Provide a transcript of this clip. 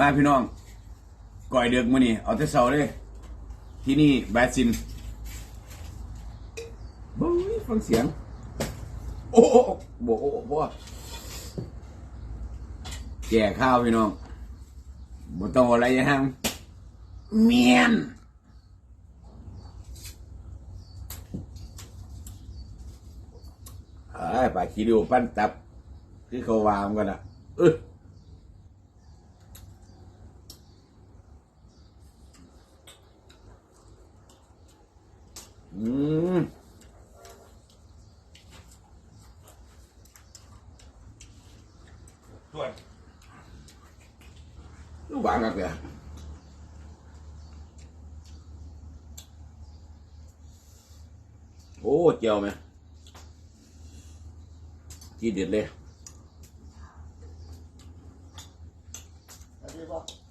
มาพี่น้องก่อยเดือกมือนี้เอาแต่เช้าเลยที่นี่แบาซินเบ้ยฟังเสียง โอ้โอ้โอ้โอ้โอ้แก่ข้าวพี่น้องบ่ต้องอะไรยัง เมียนไอ้ยปลาขี้ริวปั้นตับ คือเขาวางกันอะเออ Mm. Nó bạn ngặt kìa. Ô chèo mẹ. Chi điện lên. Hãy subscribe